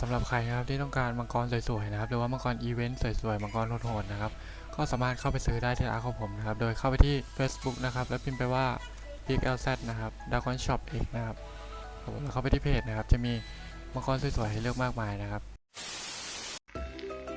สำหรับใครนะครับที่ต้องการมังกรสวยๆนะครับหรือว่ามังกรอีเวนต์สวยๆมังกรโหดๆนะครับก็สามารถเข้าไปซื้อได้ที่ร้านของผมนะครับโดยเข้าไปที่ Facebook นะครับแล้วพิมพ์ไปว่า Big LZ นะครับ Dragon Shop X นะครับผมแล้วเข้าไปที่เพจนะครับจะมีมังกรสวยๆให้เลือกมากมายนะครับ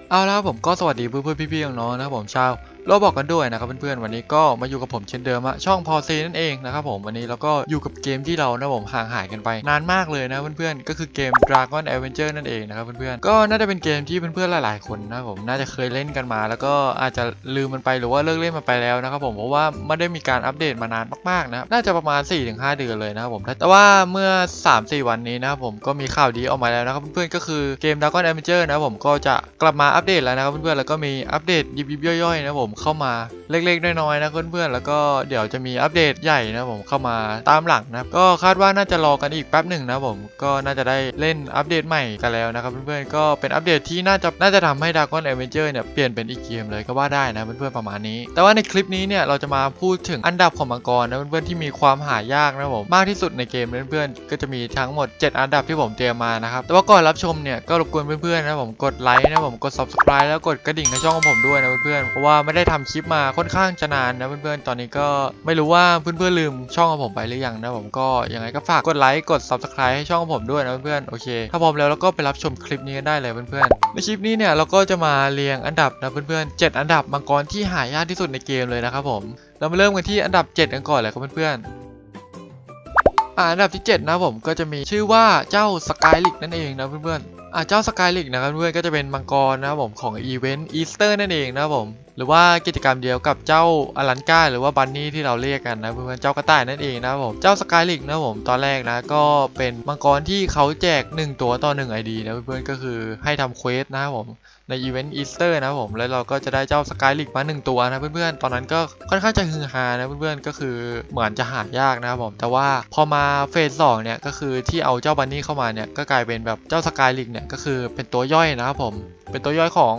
เอาละครับผมก็สวัสดีเพื่อนๆพี่ๆน้องๆนะครับผมชาว โลบอกกันด้วยนะครับเพื่อนๆวันนี้ก็มาอยู่กับผมเช่นเดิมอะช่องพอซีนั่นเองนะครับผมวันนี้เราก็อยู่กับเกมที่เรานะผมห่างหายกันไป นานมากเลยนะเพื่อนๆก็คือเกม Dragon Adventure นั่นเองนะครับเพื่อนๆก็น่าจะเป็นเกมที่เพื่อนๆหลายๆคนนะผมน่าจะเคยเล่นกันมา แล้วก็อาจจะลืมมันไปหรือว่าเลิกเล่นมันไปแล้วนะครับผมเพราะว่าไม่ได้มีการอัปเดตมานานมากๆนะน่าจะประมาณ 4-5 เดือนเลยนะครับผมแต่ว่าเมื่อ 3-4 วันนี้นะครับผมก็มีข่าวดีออกมาแล้วนะครับเพื่อนๆก็คือเกม Dragon Adventure นะผมก็จะกลับมาอัปเดตแล้วนะครับเพื่อนๆแล้วก็มีอัปเดตยิบๆย่อยๆนะผมเข้ามาเล็กๆ น้อยๆนะเพื่อนๆ แล้วก็เดี๋ยวจะมีอัปเดตใหญ่นะผมเข้ามาตามหลังนะครับก็คาดว่าน่าจะรอกันอีกแป๊บหนึ่งนะผมก็น่าจะได้เล่นอัปเดตใหม่กันแล้วนะครับเพื่อนๆก็เป็นอัปเดตที่น่าจะน่าจะทำให้ Dragon Adventure เนี่ยเปลี่ยนเป็นอีกเกมเลยก็ว่าได้นะเพื่อนๆประมาณนี้ แต่ว่าในคลิปนี้เนี่ยเราจะมาพูดถึงอันดับของมังกรนะเพื่อนๆที่มีความหายากนะผมมากที่สุดในเกมเลยเพื่อนๆก็จะมีทั้งหมด 7 อันดับที่ผมเตรียมมานะครับแต่ว่าก่อนรับชมเนี่ยก็รบกวนเพื่อนๆนะผมกดไลค์นะผมกด subscribe แล้วกดกระดิ่งในช่องของผมด้วยนะเพื่อนๆเพราะว่าไม่ได้ทำคลิปมาค่อนข้างจะนานนะเพื่อนๆ ตอนนี้ก็ไม่รู้ว่าเพื่อนๆลืมช่องของผมไปหรือยังนะผมก็ยังไงก็ฝากกดไลค์กด subscribe ให้ช่องของผมด้วยนะเพื่อนๆ โอเค ถ้าพร้อมแล้วเราก็ไปรับชมคลิปนี้กันได้เลยเพื่อนๆ ในคลิปนี้เนี่ยเราก็จะมาเรียงอันดับนะเพื่อนๆ 7 อันดับมังกรที่หายากที่สุดในเกมเลยนะครับผม เรามาเริ่มกันที่อันดับ 7 กันก่อนเลยครับเพื่อนๆอ่าอันดับที่ 7 นะผมก็จะมีชื่อว่าเจ้าสกายลิกนั่นเองนะเพื่อนๆอ่าเจ้าสกายลิกนะครับเพื่อนๆก็จะเป็นมังกรนะครับผมของอีเวนต์อีสเตอร์นั่นเองนะครับผมหรือว่ากิจกรรมเดียวกับเจ้าอลันก้าหรือว่าบันนี่ที่เราเรียกกันนะเพื่อนๆเจ้ากระต่ายนั่นเองนะครับผมเจ้าสกายลิกนะผมตอนแรกนะก็เป็นมังกรที่เขาแจก 1 ตัวต่อ1 ID นะเพื่อนๆก็คือให้ทำเควสนะครับผมในอีเวนต์อีสเตอร์นะครับผมแล้วเราก็จะได้เจ้าสกายลิกมา 1 ตัวนะเพื่อนๆตอนนั้นก็ค่อนข้างจะฮือฮานะเพื่อนๆก็คือเหมือนจะหายากนะครับผมแต่ว่าพอมาเฟสสองเนี่ยก็คือที่เอาเจ้าบันนี่เข้ามาเนี่ยก็กลายเป็นแบบเจ้าสกายลิกเนี่ยก็คือเป็นตัวย่อยนะครับผมเป็นตัวย่อยของ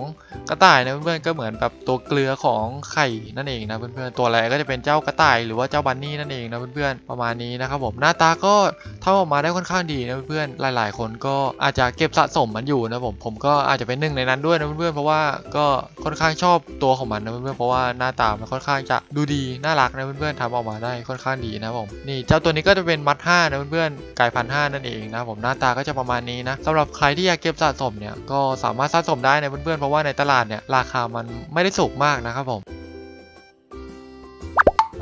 กระต่ายนะเพื่อนๆก็เหมือนแบบตัวเกลือของไข่นั่นเองนะเพื่อนๆตัวแรกก็จะเป็นเจ้ากระต่ายหรือว่าเจ้าบันนี่นั่นเองนะเพื่อนๆประมาณนี้นะครับผมหน้าตาก็ทำออกมาได้ค่อนข้างดีนะเพื่อนๆหลาย ๆ คนก็อาจจะเก็บสะสมมันอยู่นะผมผมก็อาจจะเป็นหนึ่งในนั้นด้วยนะเพื่อนๆเพราะว่าก็ค่อนข้างชอบตัวของมันนะเพื่อนๆเพราะว่าหน้าตามันค่อนข้างจะดูดีน่ารักนะเพื่อนๆทำออกมาได้ค่อนข้างดีนะผมนี่เจ้าตัวนี้ก็จะเป็นมัดห้านะเพื่อนๆกายพันห้านั่นเองนะผมหน้าตาก็จะประมาณนี้นะสำหรับใครที่อยากเก็บสะสมเนี่ยก็สามารถสะสมได้นะเพื่อนๆเพราะว่าในตลาดเนี่ยราคามันไม่ได้สูงมากนะครับผม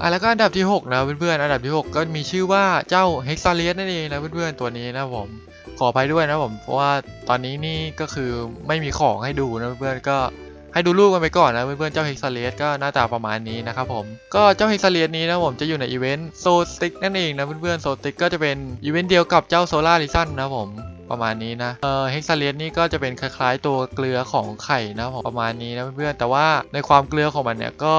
อะแล้วก็อันดับที่ 6 นะเพื่อนๆ อันดับที่ 6 ก็มีชื่อว่าเจ้าเฮกซาเลียสนั่นเองนะเพื่อนๆ ตัวนี้นะผม ขออภัยด้วยนะผม เพราะว่าตอนนี้นี่ก็คือไม่มีของให้ดูนะเพื่อนๆ ก็ให้ดูรูปกันไปก่อนนะเพื่อนๆ เจ้าเฮกซาเลียสก็หน้าตาประมาณนี้นะครับผม ก็เจ้าเฮกซาเลียสนี้นะผมจะอยู่ในอีเวนต์โซสติกนั่นเองนะเพื่อนๆ โซสติกก็จะเป็นอีเวนต์เดียวกับเจ้าโซลาริซันนะผม ประมาณนี้นะเออเฮกซาเลียสนี่ก็จะเป็นคล้ายๆตัวเกลือของไข่นะผมประมาณนี้นะเพื่อนๆแต่ว่าในความเกลือของมันเนี่ยก็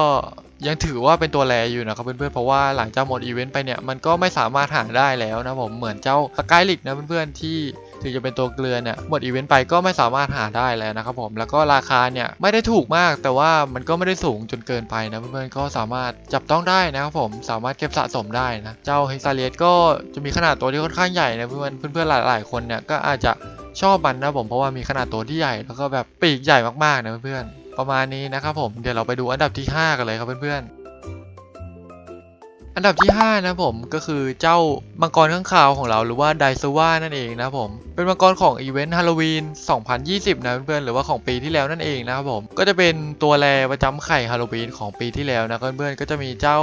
ยังถือว่าเป็นตัวแรอยู่นะครับเพื่อนๆเพราะว่าหลังจากหมดอีเวนต์ไปเนี่ยมันก็ไม่สามารถหาได้แล้วนะผมเหมือนเจ้าสกายลิกนะเพื่อนๆที่ ถึงจะเป็นตัวเกลือเนี่ยหมดอีเวนต์ไปก็ไม่สามารถหาได้แล้วนะครับผมแล้วก็ราคาเนี่ยไม่ได้ถูกมาก แต่ว่ามันก็ไม่ได้สูงจนเกินไปนะเพื่อนๆก็สามารถจับต้องได้นะครับผมสามารถเก็บสะสมได้นะเจ้าเฮกซาเลียสก็จะมีขนาดตัวที่ค่อนข้างใหญ่นะเพื่อนเพื่อนๆหลาย ๆ คนเนี่ยก็อาจจะชอบมันนะผมเพราะว่ามีขนาดตัวที่ใหญ่แล้วก็แบบปีกใหญ่มากๆนะเพื่อนๆประมาณนี้นะครับผมเดี๋ยวเราไปดูอันดับที่ 5 กันเลยครับเพื่อนๆ อันดับที่ 5 นะผมก็คือเจ้ามังกรข้างคาวของเราหรือว่าไดซูว่านั่นเองนะผม เป็นมังกรของอีเวนต์ฮาโลวีน 2020 นะเพื่อนๆหรือว่าของปีที่แล้วนั่นเองนะครับผมก็จะเป็นตัวแรประจำไข่ฮาโลวีนของปีที่แล้วนะเพื่อนๆก็จะมีเจ้า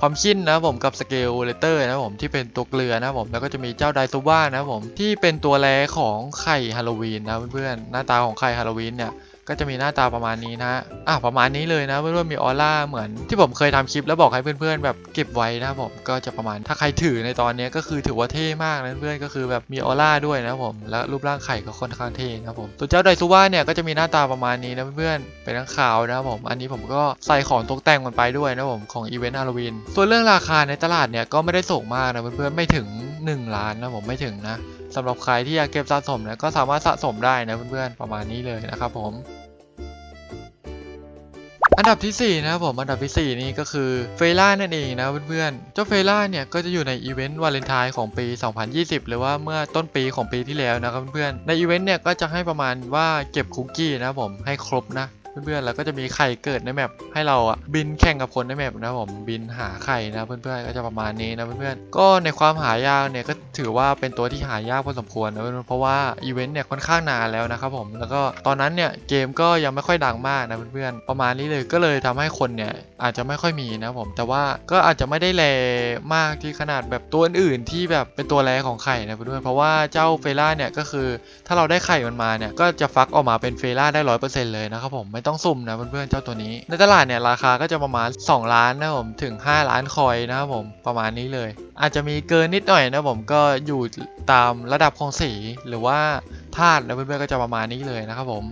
ความชินนะผมกับสเกลเลเตอร์นะผมที่เป็นตัวเกลือนะผมแล้วก็จะมีเจ้าไดซูว่านะผมที่เป็นตัวแรของไข่ฮาโลวีนนะเพื่อนๆหน้าตาของไข่ฮาโลวีนเนี่ย ก็จะมีหน้าตาประมาณนี้นะอะประมาณนี้เลยนะเพื่อนๆมีออร่าเหมือนที่ผมเคยทำคลิปแล้วบอกให้เพื่อนๆ แบบเก็บไว้นะผมก็จะประมาณถ้าใครถือในตอนนี้ก็คือถือว่าเท่มากนะเพื่อนก็คือแบบมีออร่าด้วยนะผมแล้วรูปร่างไข่ก็ค่อนข้างเท่นะครับผมตัวเจ้าไดซูว่าเนี่ยก็จะมีหน้าตาประมาณนี้นะเพื่อนๆเป็นทั้งขาวนะผมอันนี้ผมก็ใส่ของตกแต่งมันไปด้วยนะผมของอีเวนต์ฮาโลวีนส่วนเรื่องราคาในตลาดเนี่ยก็ไม่ได้สูงมากนะเพื่อนๆไม่ถึง 1 ล้านนะผมไม่ถึงนะ สำหรับใครที่อยากเก็บสะสมเนี่ยก็สามารถสะสมได้นะเพื่อนๆประมาณนี้เลยนะครับผม อันดับทีสี่4นะครับผมอันดับทีสี่ 4 นี่ก็คือเฟล่านั่นเองนะเพื่อนๆเจ้าเฟล่าเนี่ยก็จะอยู่ในอีเวนต์วาเลนไทน์ของปี 2020 หรือว่าเมื่อต้นปีของปีที่แล้วนะครับเพื่อนๆในอีเวนต์เนี่ยก็จะให้ประมาณว่าเก็บคุกกี้นะครับผมให้ครบนะ เพื่อนๆ แล้วก็จะมีไข่เกิดในแมปให้เราอะบินแข่งกับคนในแมปนะผมบินหาไข่นะเพื่อนๆ ก็จะประมาณนี้นะเพื่อนๆ ก็ในความหายากเนี่ยก็ถือว่าเป็นตัวที่หายากพอสมควรนะเพื่อนๆ เพราะว่าอีเวนต์เนี่ยค่อนข้างนานแล้วนะครับผม แล้วก็ตอนนั้นเนี่ยเกมก็ยังไม่ค่อยดังมากนะเพื่อนๆ ประมาณนี้เลยก็เลยทำให้คนเนี่ยอาจจะไม่ค่อยมีนะผม แต่ว่าก็อาจจะไม่ได้แรมากที่ขนาดแบบตัวอื่นๆ ที่แบบเป็นตัวแรของไข่นะเพื่อนๆ เพราะว่าเจ้าเฟล่าเนี่ยก็คือถ้าเราได้ไข่มันมาเนี่ยก็จะฟักออกมาเป็นเฟล่าได้ร้อยเปอร์เซ็นต์เลยนะครับผมไม่ต้องสุ่มนะเพื่อนๆเจ้าตัวนี้ ในตลาดเนี่ยราคาก็จะประมาณ 2 ล้านนะผมถึง 5 ล้านคอยนะครับผมประมาณนี้เลย อาจจะมีเกินนิดหน่อยนะผมก็อยู่ตามระดับของสีหรือว่าธาตุนะเพื่อนๆก็จะประมาณนี้เลยนะครับผม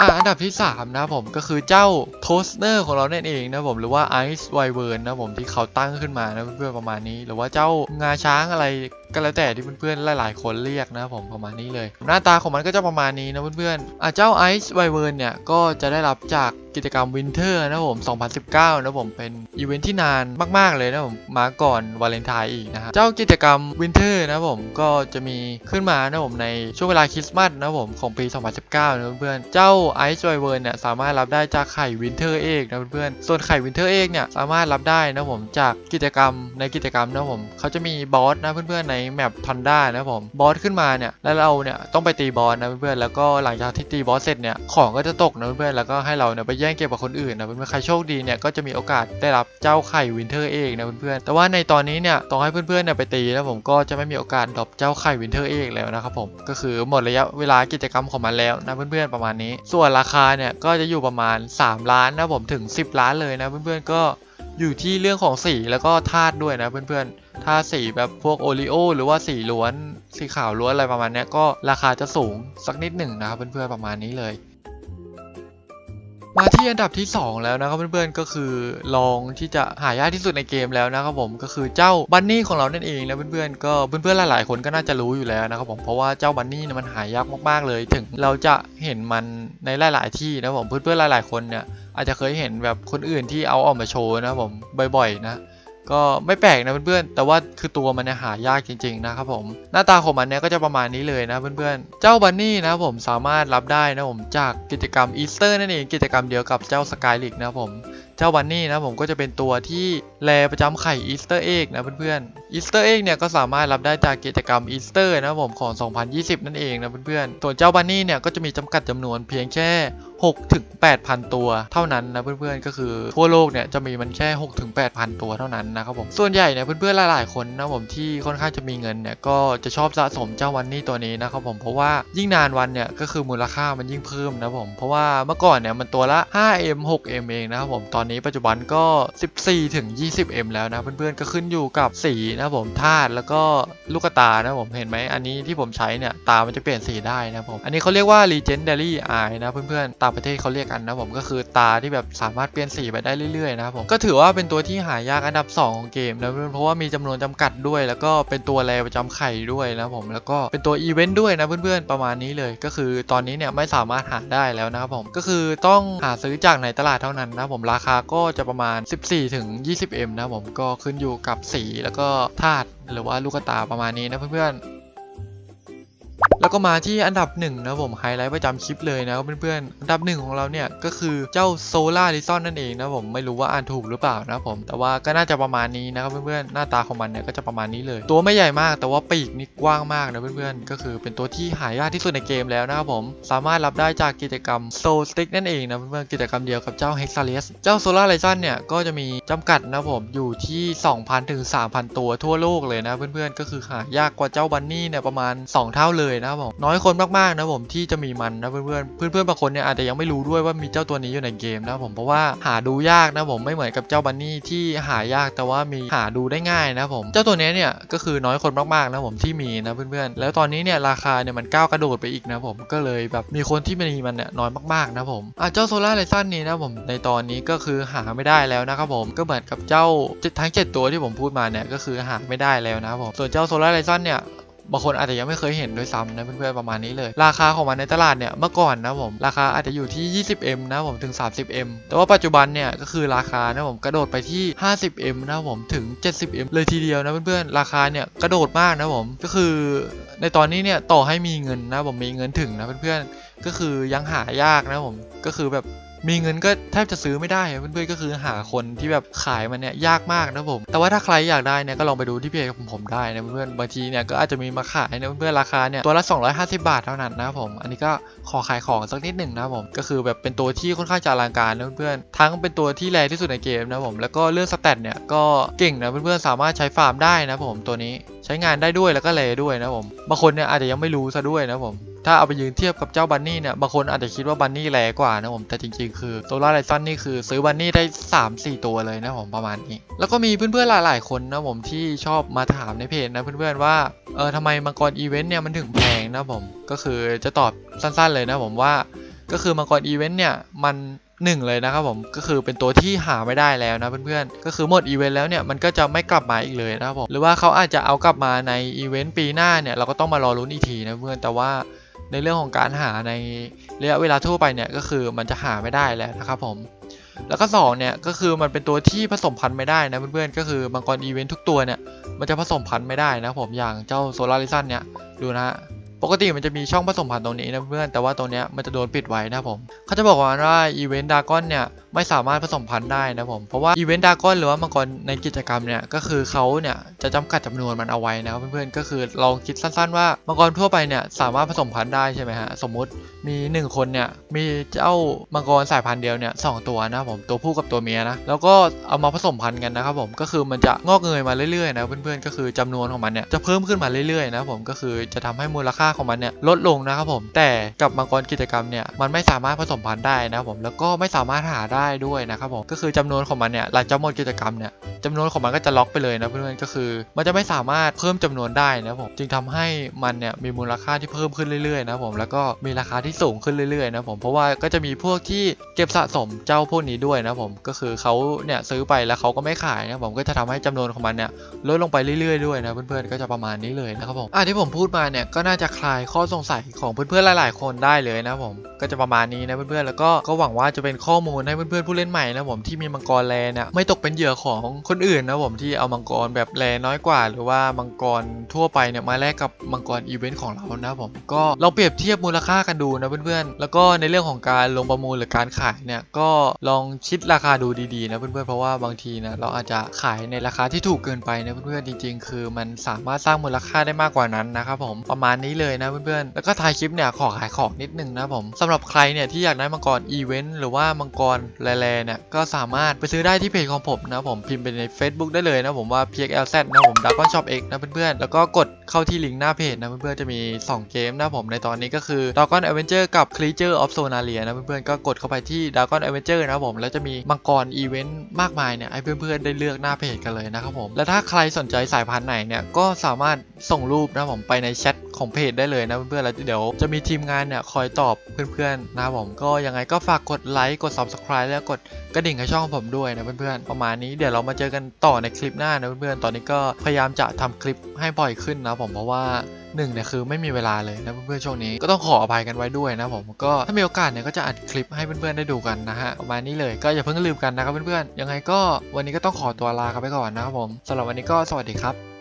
อะอันดับที่ 3 นะผมก็คือเจ้าโทสเนอร์ของเรานั่นเองนะผมหรือว่า Ice w y v e r n นะครับผมที่เขาตั้งขึ้นมานะเพื่อนๆประมาณนี้ หรือว่าเจ้างาช้างอะไร ก็แล้วแต่ที่เพื่อนๆหลายๆคนเรียกนะครับผมประมาณนี้เลย หน้าตาของมันก็จะประมาณนี้นะเพื่อนๆอะเจ้า Ice w y v e r n เนี่ยก็จะได้รับจากกิจกรรม Winter นะครับผม 2019 นะครับผมเป็นอีเวนท์ที่นานมาก ๆ เลยนะครับผม มาก่อนวาเลนไทน์อีกนะฮะเจ้ากิจกรรม Winter นะครับผมก็จะมีขึ้นมานะครับผมในช่วงเวลาคริสต์มาสนะครับผมของปี 2019 นะเพื่อนๆเจ้า Ice w y v e r n เนี่ยสามารถรับได้จากไข่ Winter Egg นะเพื่อนๆส่วนไข่ Winter Egg เนี่ยสามารถรับได้นะครับผมจากกิจกรรมในกิจกรรมนะครับผมเขาจะมีบอสนะเพื่อนๆในแมปทันด้านะผมบอสขึ้นมาเนี่ยแล้วเราเนี่ยต้องไปตีบอสนะเพื่อนๆแล้วก็หลังจากที่ตีบอสเสร็จเนี่ยของก็จะตกนะเพื่อนๆแล้วก็ให้เราเนี่ยไปแย่งเก็บกับคนอื่นนะเพื่อนๆใครโชคดีเนี่ยก็จะมีโอกาสได้รับเจ้าไข่ Winter Egg นะเพื่อนๆแต่ว่าในตอนนี้เนี่ยต้องให้เพื่อนๆเนี่ยไปตีแล้วผมก็จะไม่มีโอกาสดรอปเจ้าไข่ Winter Egg แล้วนะครับผมก็คือหมดระยะเวลากิจกรรมของมันแล้วนะเพื่อนๆประมาณนี้ ส่วนราคาเนี่ยก็จะอยู่ประมาณ 3 ล้านนะผมถึง 10 ล้านเลยนะเพื่อนๆก็ อยู่ที่เรื่องของสีแล้วก็ธาตุด้วยนะเพื่อนๆ ถ้าสีแบบพวกโอริโอหรือว่าสีล้วน สีขาวล้วนอะไรประมาณนี้ก็ราคาจะสูงสักนิดหนึ่งนะครับเพื่อนๆประมาณนี้เลย มาที่อันดับที่ 2 แล้วนะครับเพื่อนๆก็คือลองที่จะหายากที่สุดในเกมแล้วนะครับผมก็คือเจ้าบันนี่ของเรานั่นเองนะเพื่อนๆก็เพื่อนๆหลายๆคนก็น่าจะรู้อยู่แล้วนะครับผมเพราะว่าเจ้าบันนี่เนี่ยมันหายากมากๆเลย ถึงเราจะเห็นมันในหลาย ๆ ที่นะผมเพื่อนๆหลาย ๆคนเนี่ยอาจจะเคยเห็นแบบคนอื่นที่เอาออกมาโชว์นะผมบ่อยๆนะ ก็ไม่แปลกนะเพื่อนๆ แต่ว่าคือตัวมันเนี่ยหายากจริงๆนะครับผม หน้าตาของมันเนี่ยก็จะประมาณนี้เลยนะเพื่อนๆ เจ้าบันนี่นะครับผมสามารถรับได้นะผมจากกิจกรรมอีสเตอร์นั่นเองกิจกรรมเดียวกับเจ้าสกายลิกนะครับผมเจ้าบันนี่นะผมก็จะเป็นตัวที่แลประจำไข่อีสเตอร์เอ็กนะเพื่อนๆอีสเตอร์เอ็กเนี่ยก็สามารถรับได้จากกิจกรรมอีสเตอร์นะผมของ 2020 นั่นเองนะเพื่อนๆส่วนเจ้าบันนี่เนี่ยก็จะมีจำกัดจำนวนเพียงแค่6ถึง8,000 ตัวเท่านั้นนะเพื่อนๆก็คือทั่วโลกเนี่ยจะมีมันแค่6ถึง8,000 ตัวเท่านั้นนะครับผมส่วนใหญ่เนี่ยเพื่อนๆหลายๆคนนะผมที่ค่อนข้างจะมีเงินเนี่ยก็จะชอบสะสมเจ้าวันนี่ตัวนี้นะครับผมเพราะว่ายิ่งนานวันเนี่ยก็คือมูลค่ามันยิ่งเพิ่มนะผมเพราะว่าเมื่อก่อนเนี่ยมันตัวละ 5M 6M เองนะครับผมตอนอนนี้ปัจจุบันก็ 14 ถึง 20M แล้วนะเพื่อนๆก็ขึ้นอยู่กับสีนะผมธาตุแล้วก็ลูกตานะผมเห็นไหมอันนี้ที่ผมใช้เนี่ยตามันจะเปลี่ยนสีได้นะผมอันนี้เขาเรียกว่า legendary eye นะเพื่อนๆต่างประเทศเขาเรียกกันนะผมก็คือตาที่แบบสามารถเปลี่ยนสีไปได้เรื่อยๆนะผมก็ถือว่าเป็นตัวที่หายากอันดับ 2 ของเกมนะเพื่อนๆเพราะว่ามีจำนวนจำกัดด้วย แล้วก็เป็นตัวแรประจำไข่ด้วยนะผมแล้วก็เป็นตัวอีเวนต์ด้วยนะเพื่อนๆประมาณนี้เลยก็คือตอนนี้เนี่ยไม่สามารถหาได้แล้วนะครับผมก็คือต้องหาซื้อจากในตลาดเท่านั้นนะผมราคาก็จะประมาณ 14 ถึง 20M นะผมก็ขึ้นอยู่กับสีแล้วก็ธาตุหรือว่าลูกตาประมาณนี้นะเพื่อนๆ แล้วก็มาที่อันดับหนึ่งนะผมไฮไลท์ประจำคลิปเลยนะเพื่อนๆอันดับหนึ่งของเราเนี่ยก็คือเจ้าโซล่าลิซอนนั่นเองนะผมไม่รู้ว่าอ่านถูกหรือเปล่านะผมแต่ว่าก็น่าจะประมาณนี้นะครับเพื่อนๆหน้าตาของมันเนี่ยก็จะประมาณนี้เลย ตัวไม่ใหญ่มากแต่ว่าปีกนี่กว้างมากนะเพื่อนๆก็คือเป็นตัวที่หายากที่สุดในเกมแล้วนะครับผมสามารถรับได้จากกิจกรรมโซสติกนั่นเองนะเพื่อนๆกิจกรรมเดียวกับเจ้าเฮกซาเลสเจ้าโซล่าลิซอนเนี่ยก็จะมีจำกัดนะผมอยู่ที่ 2,000ถึง3,000 ตัวทั่วโลกเลยนะเพื่อนๆก็คือหายากกว่าเจ้าบันนี่เนี่ยประมาณ 2 เท่าเลยนะครับผมน้อยคนมากๆนะผมที่จะมีมันนะเพื่อนๆเพื่อนๆบางคนเนี่ยอาจจะยังไม่รู้ด้วยว่ามีเจ้าตัวนี้อยู่ในเกมนะผมเพราะว่าหาดูยากนะผมไม่เหมือนกับเจ้าบันนี่ที่หายากแต่ว่ามีหาดูได้ง่ายนะผมเจ้าตัวนี้เนี่ยก็คือน้อยคนมากๆนะผมที่มีนะเพื่อนๆแล้วตอนนี้เนี่ยราคาเนี่ยมันก้าวกระโดดไปอีกนะผมก็เลยแบบมีคนที่มีมันเนี่ยน้อยมากๆนะผมอะเจ้าโซล่าไรซันนี่นะผมในตอนนี้ก็คือหาไม่ได้แล้วนะครับผมก็เหมือนกับเจ้าทั้ง 7 ตัวที่ผมพูดมาเนี่ยก็คือหาไม่ได้แล้วนะครับผมส่วนเจ้าโซล่าไรซันเนี่ย บางคนอาจจะยังไม่เคยเห็นด้วยซ้ำนะเพื่อนๆประมาณนี้เลย ราคาของมันในตลาดเนี่ยเมื่อก่อนนะผมราคาอาจจะอยู่ที่ 20m นะผมถึง 30m แต่ว่าปัจจุบันเนี่ยก็คือราคานะผมกระโดดไปที่ 50m นะผมถึง 70m เลยทีเดียวนะเพื่อนๆราคาเนี่ยกระโดดมากนะผมก็คือในตอนนี้เนี่ยต่อให้มีเงินนะผมมีเงินถึงนะเพื่อนๆก็คือยังหายากนะผมก็คือแบบ มีเงินก็แทบจะซื้อไม่ได้อะเพื่อนๆก็คือหาคนที่แบบขายมันเนี่ยยากมากนะผม แต่ว่าถ้าใครอยากได้เนี่ยก็ลองไปดูที่เพจของผมได้นะเพื่อนๆบางทีเนี่ยก็อาจจะมีมาขายนะเพื่อนๆราคาเนี่ยตัวละ 250 บาทเท่านั้นนะผม อันนี้ก็ขอขายของสักนิดหนึ่งนะผมก็คือแบบเป็นตัวที่ค่อนข้างจะอลังการนะเพื่อนๆทั้งเป็นตัวที่แรงที่สุดในเกมนะผมแล้วก็เรื่องสเตตเนี่ยก็เก่งนะเพื่อนๆสามารถใช้ฟาร์มได้นะผมตัวนี้ใช้งานได้ด้วยแล้วก็แลด้วยนะผมบางคนเนี่ยอาจจะยังไม่รู้ซะด้วยนะผม ถ้าเอาไปยืนเทียบกับเจ้าบันนี่เนี่ยบางคนอาจจะคิดว่าบันนี่แรงกว่านะผมแต่จริงๆ คือโซล่าไรซันนี่คือซื้อบันนี่ได้ 3-4 ตัวเลยนะผมประมาณนี้ แล้วก็มีเพื่อนๆหลาย ๆ คนนะผมที่ชอบมาถามในเพจนะเพื่อนๆว่าเออทำไมมังกรอีเวนต์เนี่ยมันถึงแพงนะผมก็คือจะตอบสั้นๆเลยนะผมว่าก็คือมังกรอีเวนต์เนี่ยมันหนึ่งเลยนะครับผมก็คือเป็นตัวที่หาไม่ได้แล้วนะเพื่อนๆก็คือหมดอีเวนต์แล้วเนี่ยมันก็จะไม่กลับมาอีกเลยนะครับผมหรือว่าเขาอาจจะเอากลับมาในอีเวนต์ปีหน้าเนี่ยเราก็ต้องมารอลุ้นอีกทีนะเพื่อนแต่ว่า ในเรื่องของการหาในระยะเวลาทั่วไปเนี่ยก็คือมันจะหาไม่ได้แล้วนะครับผมแล้วก็สองเนี่ยก็คือมันเป็นตัวที่ผสมพันธุ์ไม่ได้นะเพื่อนๆก็คือมังกรอีเวนต์ทุกตัวเนี่ยมันจะผสมพันธุ์ไม่ได้นะผมอย่างเจ้าโซลาริซันเนี่ยดูนะฮะ ปกติมันจะมีช่องผสมพันธุ์ตรงนี้นะเพื่อนแต่ว่าตรงเนี้ยมันจะโดนปิดไว้นะผมเขาจะบอกว่าอีเวนต์ดากอนเนี่ยไม่สามารถผสมพันธุ์ได้นะผมเพราะว่าอีเวนต์ดากอนหรือว่ามังกรในกิจกรรมเนี่ยก็คือเขาเนี่ยจะจำกัดจำนวนมันเอาไว้นะครับเพื่อนๆก็คือลองคิดสั้นๆว่ามังกรทั่วไปเนี่ยสามารถผสมพันธุ์ได้ใช่ไหมฮะสมมุติมี 1 คนเนี่ยมีเจ้ามังกรสายพันธุ์เดียวเนี่ยสองตัวนะผมตัวผู้กับตัวเมียนะแล้วก็เอามาผสมพันธุ์กันนะครับผมก็คือมันจะงอกเงยมาเรื่อยๆนะเพื่อนๆก็คือจำนวนของมันเนี่ยจะเพิ่มขึ้นมาเรื่อยๆนะผมก็คือจะทำให้มูลค่าของมันเนี่ยลดลงนะครับผม แต่กับมังกรกิจกรรมเนี่ยมันไม่สามารถผสมพันธุ์ได้นะครับผมแล้วก็ไม่สามารถหาได้ด้วยนะครับผมก็คือจำนวนของมันเนี่ยหลังจากหมดกิจกรรมเนี่ยจำนวนของมันก็จะล็อกไปเลยนะเพื่อนๆก็คือ มันจะไม่สามารถเพิ่มจำนวนได้นะครับผมจึงทำให้มันเนี่ยมีมูลค่าที่เพิ่มขึ้นเรื่อยๆนะผมแล้วก็มีราคาที่สูงขึ้นเรื่อยๆนะผมเพราะว่าก็จะมีพวกที่เก็บสะสมเจ้าพวกนี้ด้วยนะผมก็คือเขาเนี่ยซื้อไปแล้วเขาก็ไม่ขายนะผมก็จะทำให้จำนวนของมันเนี่ยลดลงไปเรื่อยๆด้วยนะเพื่อนๆก็จะประมาณนี้เลยนะครับผมอะที่ผมพูดมาเนี่ยก็น่าจะคลายข้อสงสัยของเพื่อนๆหลาย ๆ คนได้เลยนะผมก็จะประมาณนี้นะเพื่อนๆแล้วก็ก็หวังว่าจะเป็นข้อมูลให้เพื่อนๆผู้เล่นใหม่นะผมที่มีมังกรแลเนี่ยไม่ตกเป็นเหยื่อของคนอื่นนะผมที่เอามังกรแบบแลน้อยกว่า หรือว่ามังกรทั่วไปเนี่ยมาแลกกับมังกรอีเวนต์ของเรานะผมก็ลองเปรียบเทียบมูลค่ากันดูนะเพื่อนๆแล้วก็ในเรื่องของการลงประมูลหรือการขายเนี่ยก็ลองคิดราคาดูดีๆนะเพื่อนๆเพราะว่าบางทีนะเราอาจจะขายในราคาที่ถูกเกินไปนะเพื่อนๆจริง ๆ คือมันสามารถสร้างมูลค่าได้มากกว่านั้นนะครับผมประมาณนี้เลยเลยนะเพื่อนๆ แล้วก็ท้ายคลิปเนี่ยขอขายของนิดนึงนะผมสำหรับใครเนี่ยที่อยากได้มังกรอีเวนต์หรือว่ามังกรแลๆเนี่ยก็สามารถไปซื้อได้ที่เพจของผมนะผมพิมพ์ไปใน Facebook ได้เลยนะผมว่า PXLZ นะผม Dragon Shop X นะเพื่อนๆ แล้วก็กดเข้าที่ลิงก์หน้าเพจนะเพื่อนๆ จะมี 2 เกมนะผมในตอนนี้ก็คือ Dragon Adventure กับ Creature of Sonaria นะเพื่อนๆ ก็กดเข้าไปที่ Dragon Adventure นะผมแล้วจะมีมังกรอีเวนต์มากมายเนี่ยให้เพื่อนๆ ได้เลือกหน้าเพจกันเลยนะครับผม และถ้าใครสนใจสายพันธุ์ไหนเนี่ยก็สามารถส่งรูปนะผมไปในแชทของเพจได้เลยนะเพื่อนๆแล้วเดี๋ยวจะมีทีมงานเนี่ยคอยตอบเพื่อนๆนะผมก็ยังไงก็ฝากกดไลค์กด Subscribe แล้วกดกระดิ่งให้ช่องผมด้วยนะเพื่อนๆประมาณนี้เดี๋ยวเรามาเจอกันต่อในคลิปหน้านะเพื่อนๆตอนนี้ก็พยายามจะทำคลิปให้บ่อยขึ้นนะผมเพราะว่าหนึ่งเนี่ยคือไม่มีเวลาเลยนะเพื่อนๆช่วงนี้ก็ต้องขออภัยกันไว้ด้วยนะผมก็ถ้ามีโอกาสเนี่ยก็จะอัดคลิปให้เพื่อนๆได้ดูกันนะฮะประมาณนี้เลยก็อย่าเพิ่งลืมกันนะครับเพื่อนๆยังไงก็วันนี้ก็ต้องขอตัวลากันไปก่อนนะครับผมสำหรับวันนี้ก็สวัสดีครับ